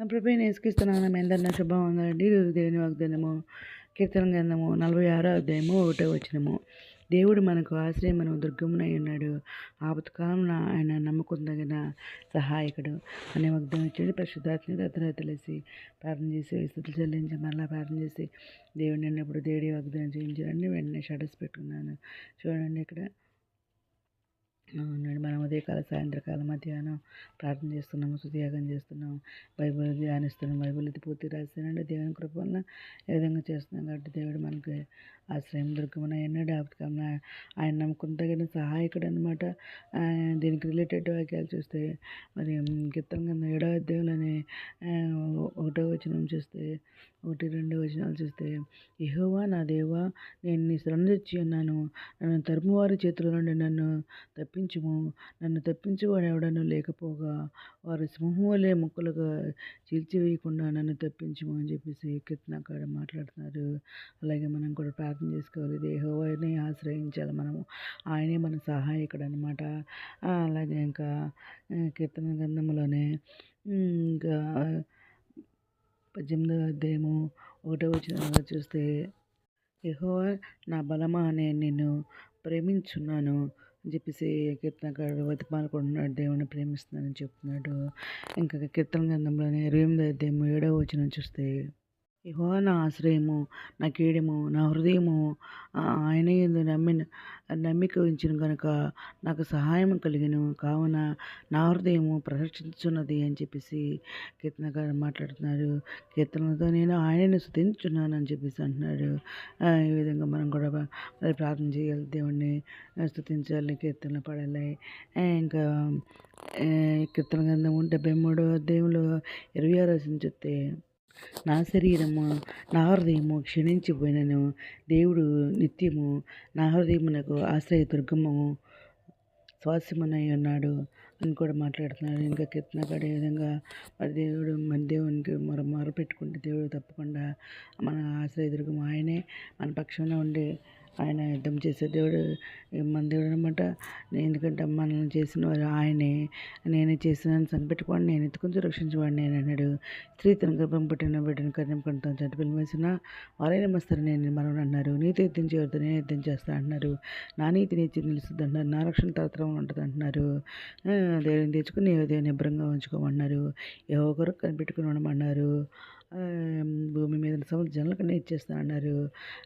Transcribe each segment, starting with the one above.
నా ప్రభు నేసుకిస్తున్నాను మీ శుభం ఉందండి దేవుని వాగ్దానము కీర్తన గ్రంథము నలభై ఆరో అధ్యాయము ఒకటో వచ్చినము దేవుడు మనకు ఆశ్రయం మనం దుర్గమునై ఉన్నాడు. ఆపత్కాలంలో ఆయన నమ్ముకుందగిన సహాయకుడు. అనే వాగ్దానం ఇచ్చాడు. పరిశుద్ధాత్మని అతను తెలిసి ప్రార్థన చేసి స్థుతులు చెల్లించి మరలా ప్రార్థన చేసి దేవుడిని అన్నప్పుడు దేవుడి వాగ్దానం చేయించారని వెంటనే షడస్ పెట్టుకున్నాను. చూడండి ఇక్కడ. నేడు మనం ఉదయకాల సాయంత్రకాలం మధ్యాహ్నం ప్రార్థన చేస్తున్నాము సుత్యాగం చేస్తున్నాము బైబిల్ ధ్యానిస్తున్నాం బైబిల్ ఇది పూర్తి రాస్తానండి దేవుని కృప వల్ల ఏ విధంగా చేస్తున్నాం కాబట్టి దేవుడు మనకి ఆశ్రయం దొరకమని ఎన్నడూ ఆపత్కాలంలో ఆయన నమ్మకం తగిన సహాయకుడు అనమాట దీనికి రిలేటెడ్ వాక్యాలు చూస్తే మరి కీర్తన ఏడో అధ్యాయులని ఒకటో వచనం చూస్తే ఒకటి రెండు వచనాలు చూస్తే యహోవా నా దేవా నేను నీ తెచ్చి ఉన్నాను. నన్ను తరుమువారి చేతుల నుండి నన్ను తప్పించుము. నన్ను తప్పించువాడు ఎవడను లేకపోగా వారు సింహం ముక్కలుగా చీల్చివేయకుండా నన్ను తప్పించుము అని చెప్పేసి కీర్తనకాడ మాట్లాడుతున్నారు. అలాగే మనం కూడా ప్రార్థన చేసుకోవాలి. దేహోవారిని ఆశ్రయించాలి మనము. ఆయనే మన సహాయకుడు అనమాట అలాగే ఇంకా కీర్తన గ్రంథంలోనే ఇంకా పద్దెనిమిదవ అధ్యాయము ఒకటో వచ్చిన చూస్తే యహోవా నా బలమా అనే నేను ప్రేమించున్నాను అని చెప్పేసి కీర్తనకారుడు బతిమాలకుంటున్నాడు దేవుని ప్రేమిస్తున్నానని చెప్తున్నాడు. ఇంకా కీర్తన గ్రంథంలోనే ఇరవై ఎనిమిది అధ్యాయం ఏడవ వచ్చిన చూస్తే ఇహో నా ఆశ్రయము నా కీడము నా హృదయము ఆయన ఎందు నమ్మిన నమ్మిక ఉంచిన కనుక నాకు సహాయం కలిగిన. కావున నా హృదయము ప్రదర్శించున్నది అని చెప్పేసి కీర్తనగారు మాట్లాడుతున్నారు. కీర్తనలతో నేను ఆయనని స్థుతించున్నాను అని చెప్పేసి అంటున్నాడు. ఈ విధంగా మనం కూడా మరి ప్రార్థన చేయాలి. దేవుణ్ణి స్థుతించాలి కీర్తనలు పడాలి. ఇంకా కీర్తన గ్రంథము డెబ్బై మూడో దేవులు ఇరవై ఆరో చెప్తే నా శరీరము నా హృదయము క్షీణించిపోయినను. దేవుడు నిత్యము నా హృదయమునకు ఆశ్రయ దుర్గము స్వాస్యమునై ఉన్నాడు అని కూడా మాట్లాడుతున్నాడు. ఇంకా కీర్తన ఈ విధంగా మరి దేవుడు మన దేవునికి మర మొర పెట్టుకుంటే దేవుడు తప్పకుండా మన ఆశ్రయ దుర్గం ఆయనే. మన పక్షంలో ఉండే ఆయన యుద్ధం చేసే దేవుడు మన దేవుడు అనమాట ఎందుకంటే మనల్ని చేసిన వారు ఆయనే. నేనే చేసినాను సంపెట్టుకోండి నేను ఎత్తుకుని రక్షించేవాడిని నేను అన్నాడు. స్త్రీ తన గర్భం పుట్టిన బిడ్డను కర్ణం కొంటాను చెట్టు పిల్లలు వేసిన వారే నమ్మస్తారు నేను మనం అన్నారు. నీతి యుద్ధం చేయవద్దు నేను యుద్ధం చేస్తా అంటున్నారు నా నీతి నీతి నిలుస్తుంది అంటున్నారు నా రక్షణ తరతరం ఉంటుంది అంటున్నారు. దేవుని తెచ్చుకుని దేవుని నిబ్రంగా ఉంచుకోమన్నారు. ఏ ఒకరు కనిపెట్టుకుని ఉండమన్నారు. భూమి మీద సముద్ర జనులకన్నా ఇచ్చేస్తా అన్నారు.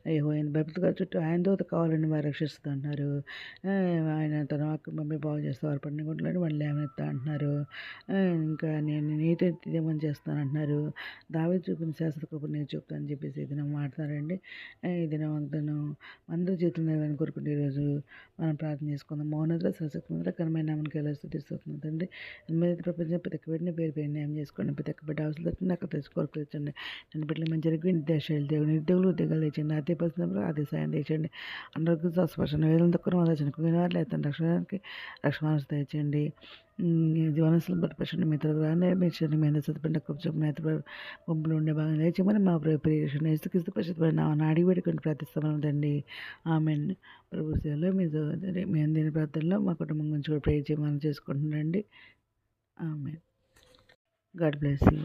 ఆయన బైబిల్ గారు చుట్టూ ఆయన దోత కావాలని వారు రక్షిస్తూ అంటున్నారు ఆయన తన వాక్యం పంపి బాగు చేస్తే వారు పడిన గుంటలని వాళ్ళు లేవనెత్తా అంటున్నారు. ఇంకా నేను నీతో ఇదేమని చేస్తాను అంటున్నారు. దావి చూపిన శాశ్వత కృప నేను చూపుతాను అని చెప్పేసి ఇది మాట్లాడారండి. ఇది అంతను అందరి జీవితం నేను కోరుకుంటే ఈరోజు మనం ప్రార్థన చేసుకుందాం. మౌనత సశక్తి మీద కనమైన నామని కలిసి తీసుకుంటుందండి మీద ప్రపంచం ప్రతి ఒక్క బిడ్డని పేరు పేరు న్యాయం చేసుకోండి. ప్రతి ఒక్క బిడ్డ అవసరం నాకు తెలుసుకోవాలి తెచ్చండి నన్ను బిడ్డలు మంచి జరిగి నిర్దేశాలు దేవుడు నిరుద్యోగులు ఉద్యోగాలు తెచ్చండి అదే పరిస్థితులు అదే సాయం తెచ్చండి అందరికీ స్పర్శన వేదన తక్కువ వల్ల చనిపోయిన వారు లేదా రక్షణకి రక్షణ తెచ్చండి జీవనశీలం బట్టి మిత్ర నిర్మించండి మీద సత్పండి కొంచెం నేత గుంపులు ఉండే భాగం లేచమని మా ప్రియషన్ ఇసుకిస్తూ పరిశుద్ధ నా నాడి పెట్టుకుని ప్రార్థిస్తామండి ఆమె ప్రభు సేవలో మీ మీ అందిన ప్రార్థనలో మా కుటుంబం గురించి కూడా ప్రేర్ చేయమని చేసుకుంటుండండి ఆమె గాడ్ బ్లెస్ యూ.